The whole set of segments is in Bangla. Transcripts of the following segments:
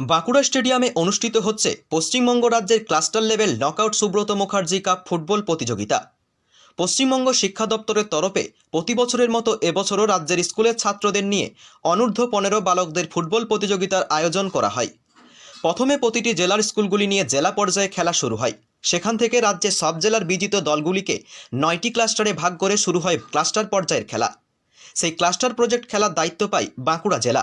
বাঁকুড়া স্টেডিয়ামে অনুষ্ঠিত হচ্ছে পশ্চিমবঙ্গ রাজ্যের cluster level knockout Subrata Mukherjee cup football প্রতিযোগিতা। পশ্চিমবঙ্গ শিক্ষা দপ্তরের তরফে প্রতি বছরের মতো এবছরও রাজ্যের স্কুলের ছাত্রদের নিয়ে অনূর্ধ্ব পনেরো বালকদের ফুটবল প্রতিযোগিতার আয়োজন করা হয়। প্রথমে প্রতিটি জেলার স্কুলগুলি নিয়ে জেলা পর্যায়ে খেলা শুরু হয়। সেখান থেকে রাজ্যের সব জেলার বিজিত দলগুলিকে নয়টি ক্লাস্টারে ভাগ করে শুরু হয় ক্লাস্টার পর্যায়ের খেলা। সেই ক্লাস্টার প্রজেক্ট খেলার দায়িত্ব পায় বাঁকুড়া জেলা।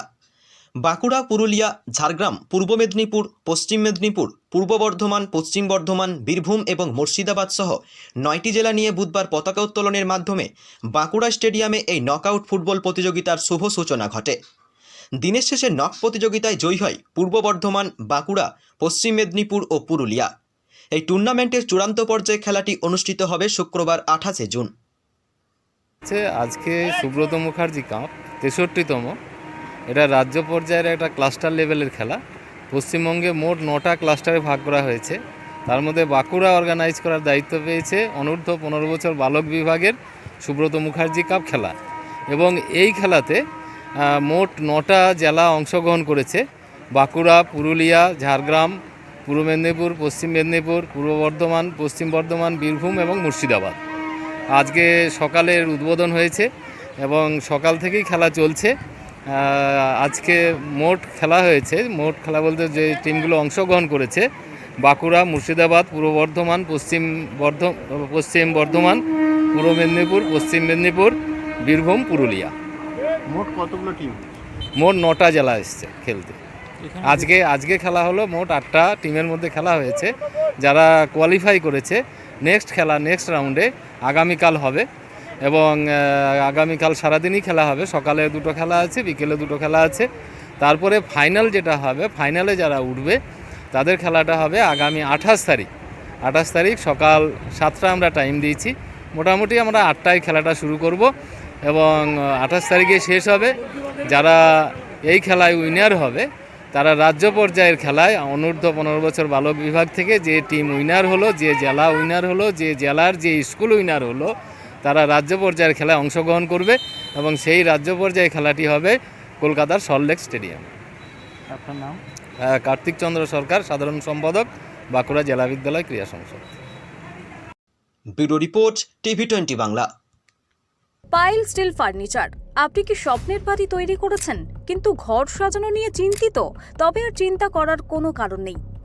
বাঁকুড়া, পুরুলিয়া, ঝাড়গ্রাম, পূর্ব মেদিনীপুর, পশ্চিম মেদিনীপুর, পূর্ব বর্ধমান, পশ্চিম বর্ধমান, বীরভূম এবং মুর্শিদাবাদ সহ নয়টি জেলা নিয়ে বুধবার পতাকা উত্তোলনের মাধ্যমে বাঁকুড়া স্টেডিয়ামে এই নকআউট ফুটবল প্রতিযোগিতার শুভ সূচনা ঘটে। দিনের শেষে নক প্রতিযোগিতায় জয়ী হয় পূর্ব বর্ধমান, বাঁকুড়া, পশ্চিম মেদিনীপুর ও পুরুলিয়া। এই টুর্নামেন্টের চূড়ান্ত পর্যায়ে খেলাটি অনুষ্ঠিত হবে শুক্রবার আঠাশে জুন। আজকে সুব্রত মুখার্জি কাপ তেষট্টিতম। এটা রাজ্য পর্যায়ের একটা ক্লাস্টার লেভেলের খেলা। পশ্চিমবঙ্গে মোট নটা ক্লাস্টারে ভাগ করা হয়েছে। তার মধ্যে বাঁকুড়া অর্গানাইজ করার দায়িত্ব পেয়েছে অনূর্ধ্ব পনেরো বছর বালক বিভাগের সুব্রত মুখার্জি কাপ খেলা। এবং এই খেলাতে মোট নটা জেলা অংশগ্রহণ করেছে। বাঁকুড়া, পুরুলিয়া, ঝাড়গ্রাম, পূর্ব মেদিনীপুর, পশ্চিম মেদিনীপুর, পূর্ব বর্ধমান, পশ্চিম বর্ধমান, বীরভূম এবং মুর্শিদাবাদ। আজকে সকালের উদ্বোধন হয়েছে এবং সকাল থেকেই খেলা চলছে। আজকে মোট খেলা হয়েছে। মোট খেলা বলতে যে টিমগুলো অংশগ্রহণ করেছে বাঁকুড়া মুর্শিদাবাদ পূর্ব বর্ধমান পশ্চিম বর্ধ পশ্চিম বর্ধমান পূর্ব মেদিনীপুর পশ্চিম মেদিনীপুর বীরভূম পুরুলিয়া। মোট কতগুলো টিম মোট নটা জেলা এসছে খেলতে। আজকে আজকে খেলা হলো মোট আটটা টিমের মধ্যে খেলা হয়েছে। যারা কোয়ালিফাই করেছে নেক্সট খেলা নেক্সট রাউন্ডে আগামীকাল হবে। এবং আগামীকাল সারাদিনই খেলা হবে। সকালে দুটো খেলা আছে, বিকেলে দুটো খেলা আছে। তারপরে ফাইনাল যেটা হবে ফাইনালে যারা উঠবে, তাদের খেলাটা হবে আগামী আঠাশ তারিখ। আঠাশ তারিখ সকাল সাতটা আমরা টাইম দিয়েছি। মোটামুটি আমরা আটটায় খেলাটা শুরু করব এবং আঠাশ তারিখে শেষ হবে। যারা এই খেলায় উইনার হবে, তারা রাজ্য পর্যায়ের খেলায় অনূর্ধ্ব পনেরো বছর বালক বিভাগ থেকে যে টিম উইনার হলো, যে জেলা উইনার হলো, যে জেলার যে স্কুল উইনার হলো তারা রাজ্য পর্যায়ের খেলায় অংশগ্রহণ করবে এবং সেই রাজ্য পর্যায়ে খেলাটি হবে কলকাতার সল্টলেক স্টেডিয়াম। আপনার নাম? কার্তিক চন্দ্র সরকার সাধারণ সম্পাদক বাঁকুড়া জেলা বিদ্যালয় ক্রীড়া সংসদ। Bureau report TV twenty Bangla. Pile steel furniture. আপনি কি স্বপ্নের বাড়ি তৈরি করেছেন? কিন্তু ঘর সাজানো নিয়ে চিন্তিত। তবে আর চিন্তা করার কোনো কারণ নেই।